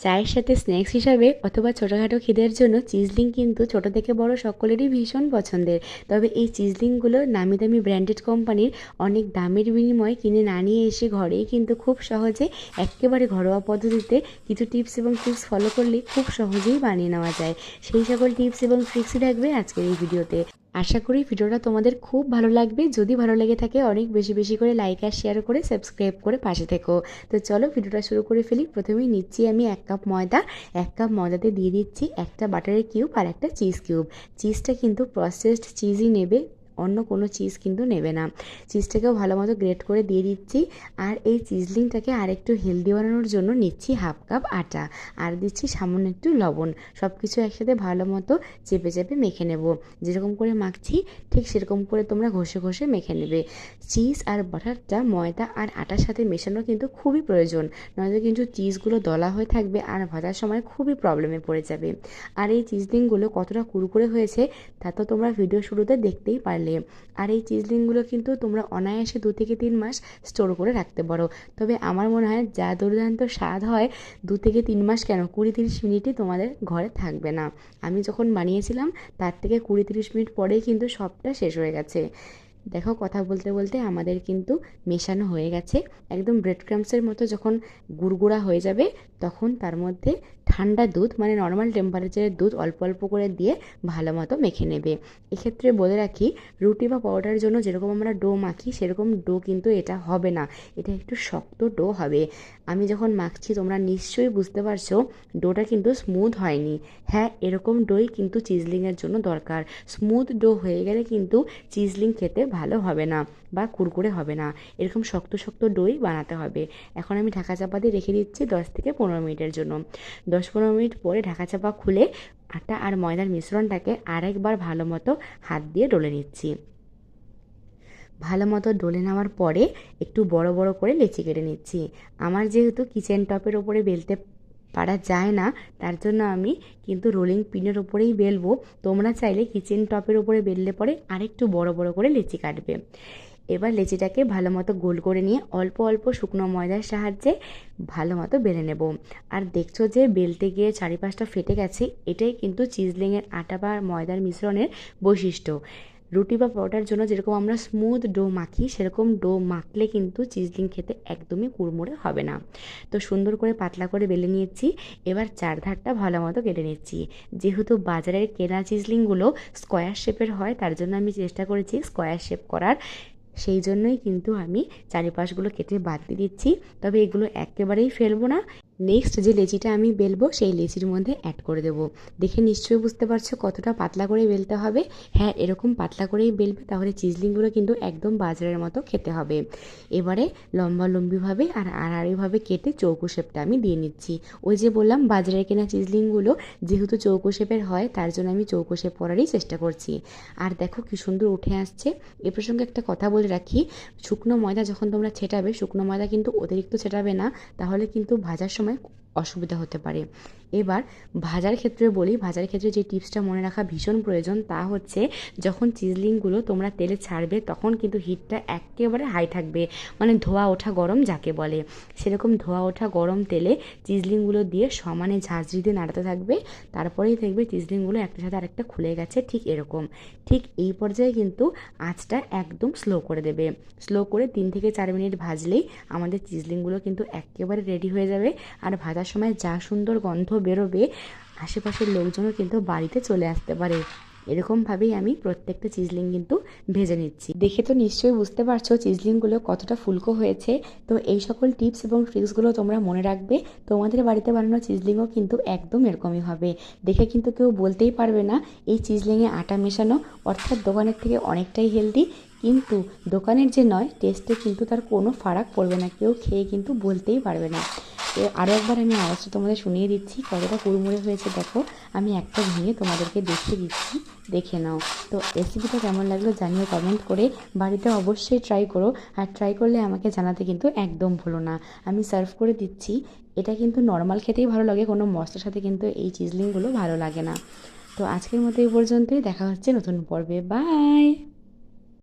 চায়ের সাথে স্ন্যাক্স হিসাবে অথবা ছোটোখাটো খিদের জন্য চিজলিং কিন্তু ছোট থেকে বড় সকলেরই ভীষণ পছন্দের। তবে এই চিজলিংগুলো নামি দামি ব্র্যান্ডেড কোম্পানির অনেক দামের বিনিময়ে কিনে না নিয়ে এসে ঘরেই কিন্তু খুব সহজে একেবারে ঘরোয়া পদ্ধতিতে কিছু টিপস এবং ট্রিক্স ফলো করলে খুব সহজেই বানিয়ে নেওয়া যায়। সেই সকল টিপস এবং ট্রিক্সই থাকবে আজকের এই ভিডিওতে আশা করি ভিডিওটা তোমাদের খুব ভালো লাগবে। যদি ভালো লেগে থাকে, অনেক বেশি বেশি করে লাইক আর শেয়ার করে সাবস্ক্রাইব করে পাশে থেকো। তো চলো ভিডিওটা শুরু করে ফেলি। প্রথমেই নিচ্ছি আমি এক কাপ ময়দা। এক কাপ ময়দাতে দিয়ে দিচ্ছি একটা বাটারের কিউব আর একটা চিজ কিউব। চিজটা কিন্তু প্রসেসড চিজই নেবে। অন্য কোনো চিজ কিন্তু নেবে না। চিজটাকেও ভালো মতো গ্রেট করে দিয়ে দিচ্ছি। আর এই চিজলিংটাকে আর একটু হেলদি বানানোর জন্য নিচ্ছি হাফ কাপ আটা। আর দিচ্ছি সামান্য একটু লবণ। সব কিছু একসাথে ভালো মতো চেপে চেপে মেখে নেব। যেরকম করে মাখছি, ঠিক সেরকম করে তোমরা ঘষে ঘষে মেখে নেবে। চিজ আর বাটারটা ময়দা আর আটার সাথে মেশানো কিন্তু খুবই প্রয়োজন। নয়তো কিন্তু চিজগুলো দলা হয়ে থাকবে আর ভাজার সময় খুবই প্রবলেমে পড়ে যাবে। আর এই চিজলিংগুলো কতটা কুরকুরে হয়েছে, তা তো তোমরা ভিডিও শুরুতে দেখতেই পারলে। আর এই চিজলিংগুলো কিন্তু তোমরা অনায়াসে দু থেকে তিন মাস স্টোর করে রাখতে পারো। তবে আমার মনে হয় যা দুর্দান্ত স্বাদ হয়, দু থেকে তিন মাস কেন কুড়ি তিরিশ মিনিটই তোমাদের ঘরে থাকবে না। আমি যখন বানিয়েছিলাম, তার থেকে কুড়ি তিরিশ মিনিট পরেই কিন্তু সবটা শেষ হয়ে গেছে। দেখো কথা বলতে বলতে আমাদের কিন্তু মেশানো হয়ে গেছে। একদম ব্রেড ক্রামসের মতো যখন গুড়গুড়া হয়ে যাবে, তখন তার মধ্যে ঠান্ডা দুধ মানে নর্মাল টেম্পারেচারের দুধ অল্প অল্প করে দিয়ে ভালো মতো মেখে নেবে। এক্ষেত্রে বলে রাখি, রুটি বা পরোটার জন্য যেরকম আমরা ডো মাখি, সেরকম ডো কিন্তু এটা হবে না। এটা একটু শক্ত ডো হবে। আমি যখন মাখছি, তোমরা নিশ্চয়ই বুঝতে পারছ, ডোটা কিন্তু স্মুথ হয়নি। হ্যাঁ এরকম ডোই কিন্তু চিজলিংয়ের জন্য দরকার। স্মুথ ডো হয়ে গেলে কিন্তু চিজলিং খেতে ভালো হবে না বা কুরকুরে হবে না। এরকম শক্ত শক্ত ডোই বানাতে হবে। এখন আমি ঢাকা চাপা দিয়ে রেখে দিচ্ছি দশ থেকে পনেরো মিনিটের জন্য। দশ পনেরো মিনিট পরে ঢাকা চাপা খুলে আটা আর ময়দার মিশ্রণটাকে আরেকবার ভালো মতো হাত দিয়ে ডলে নিচ্ছি। ভালো মতো ডলে নেওয়ার পরে একটু বড় বড় করে লেচি কেটে নিচ্ছি। আমার যেহেতু কিচেন টপের ওপরে বেলতে পারা যায় না, তার জন্য আমি কিন্তু রোলিং পিনের ওপরেই বেলবো। তোমরা চাইলে কিচেন টপের ওপরে বেললে পরে আরেকটু বড় বড় করে লেচি কাটবে। এবার লেচিটাকে ভালো মতো গোল করে নিয়ে অল্প অল্প শুকনো ময়দার সাহায্যে ভালো মতো বেলে নেব। আর দেখছ যে বেলতে গিয়ে চারিপাশটা ফেটে গেছে, এটাই কিন্তু চিজলিংয়ের আটা বা ময়দার মিশ্রণের বৈশিষ্ট্য। রুটি বা পরোটার জন্য যেরকম আমরা স্মুথ ডো মাখি, সেরকম ডো মাখলে কিন্তু চিজলিং খেতে একদমই কুড়মুড়ে হবে না। তো সুন্দর করে পাতলা করে বেলে নিয়েছি, এবার চারধারটা ভালো মতো কেটে নিচ্ছি। যেহেতু বাজারের কেনা চিজলিংগুলো স্কোয়ার শেপের হয়, তার জন্য আমি চেষ্টা করেছি স্কোয়ার শেপ করার। সেই জন্যই কিন্তু আমি চারিপাশগুলো কেটে বাদ দিয়ে দিচ্ছি। তবে এগুলো একেবারেই ফেলব না। নেক্সট যে লেচিটা আমি বেলবো, সেই লেচির মধ্যে অ্যাড করে দেবো। দেখে নিশ্চয়ই বুঝতে পারছ কতটা পাতলা করে বেলতে হবে। হ্যাঁ এরকম পাতলা করেই বেলবে, তাহলে চিজলিংগুলো কিন্তু একদম বাজারের মতো খেতে হবে। এবারে লম্বা লম্বিভাবে আর আড়াআড়িভাবে কেটে চৌকো শেপটা আমি দিয়ে নিচ্ছি। ওই যে বললাম, বাজারের কেনা চিজলিংগুলো যেহেতু চৌকো শেপের হয়, তার জন্য আমি চৌকো শেপ করারই চেষ্টা করছি। আর দেখো কি সুন্দর উঠে আসছে। এ প্রসঙ্গে একটা কথা বলে রাখি, শুকনো ময়দা যখন তোমরা ছেটাবে, শুকনো ময়দা কিন্তু অতিরিক্ত ছেটাবে না, তাহলে কিন্তু ভাজার সময় অসুবিধা হতে পারে। এবার ভাজার ক্ষেত্রে বলি, ভাজার ক্ষেত্রে যে টিপসটা মনে রাখা ভীষণ প্রয়োজন তা হচ্ছে যখন চিজলিংগুলো তোমরা তেলে ছাড়বে তখন কিন্তু হিটটা একেবারে হাই থাকবে মানে ধোয়া ওঠা গরম যাকে বলে। সেরকম ধোয়া ওঠা গরম তেলে চিজলিংগুলো দিয়ে সমানে ঝাঁঝরি দিয়ে নাড়াতে থাকবে, তারপরেই দেখবে চিজলিংগুলো একটা সাথে আরেকটা খুলে গেছে, ঠিক এরকম। ঠিক এই পর্যায়ে কিন্তু আঁচটা একদম স্লো করে দেবে। স্লো করে তিন থেকে চার মিনিট ভাজলেই আমাদের চিজলিংগুলো কিন্তু একেবারে রেডি হয়ে যাবে। আর ভাজার সময় যা সুন্দর গন্ধ বেরোবে, আশেপাশের লোকজনও কিন্তু বাড়িতে চলে আসতে পারে। এরকমভাবেই আমি প্রত্যেকটা চিজলিং কিন্তু ভেজে নিচ্ছি। দেখে তো নিশ্চয়ই বুঝতে পারছ চিজলিংগুলো কতটা ফুলকো হয়েছে। তো এই সকল টিপস এবং ট্রিক্সগুলো তোমরা মনে রাখবে। তোমাদের বাড়িতে বানানো চিজলিংও কিন্তু একদম এরকমই হবে। দেখে কিন্তু কেউ বলতেই পারবে না, এই চিজলিংয়ে আটা মেশানো অর্থাৎ দোকানের থেকে অনেকটাই হেলদি। কিন্তু দোকানের যে নয়, টেস্টে কিন্তু তার কোনো ফারাক পড়বে না, কেউ খেয়ে কিন্তু বলতেই পারবে না। তো আরও একবার আমি আওয়াজটা তোমাদের শুনিয়ে দিচ্ছি। কতটা কুড়মুড়ে হয়েছে দেখো। আমি একটা ভেঙে তোমাদেরকে দেখিয়ে দিচ্ছি। দেখে নাও। তো রেসিপিটা কেমন লাগল জানিও কমেন্ট করে। বাড়িতে অবশ্যই ট্রাই করো। আর ট্রাই করলে আমাকে জানাতে কিন্তু একদম ভুলো না। আমি সার্ভ করে দিচ্ছি। এটা কিন্তু নর্মাল খেতেই ভালো লাগে। কোনো মশলার সাথে কিন্তু এই চিজলিংগুলো ভালো লাগে না। তো আজকের মতো এই পর্যন্তই। দেখা হচ্ছে নতুন পর্বে। বাই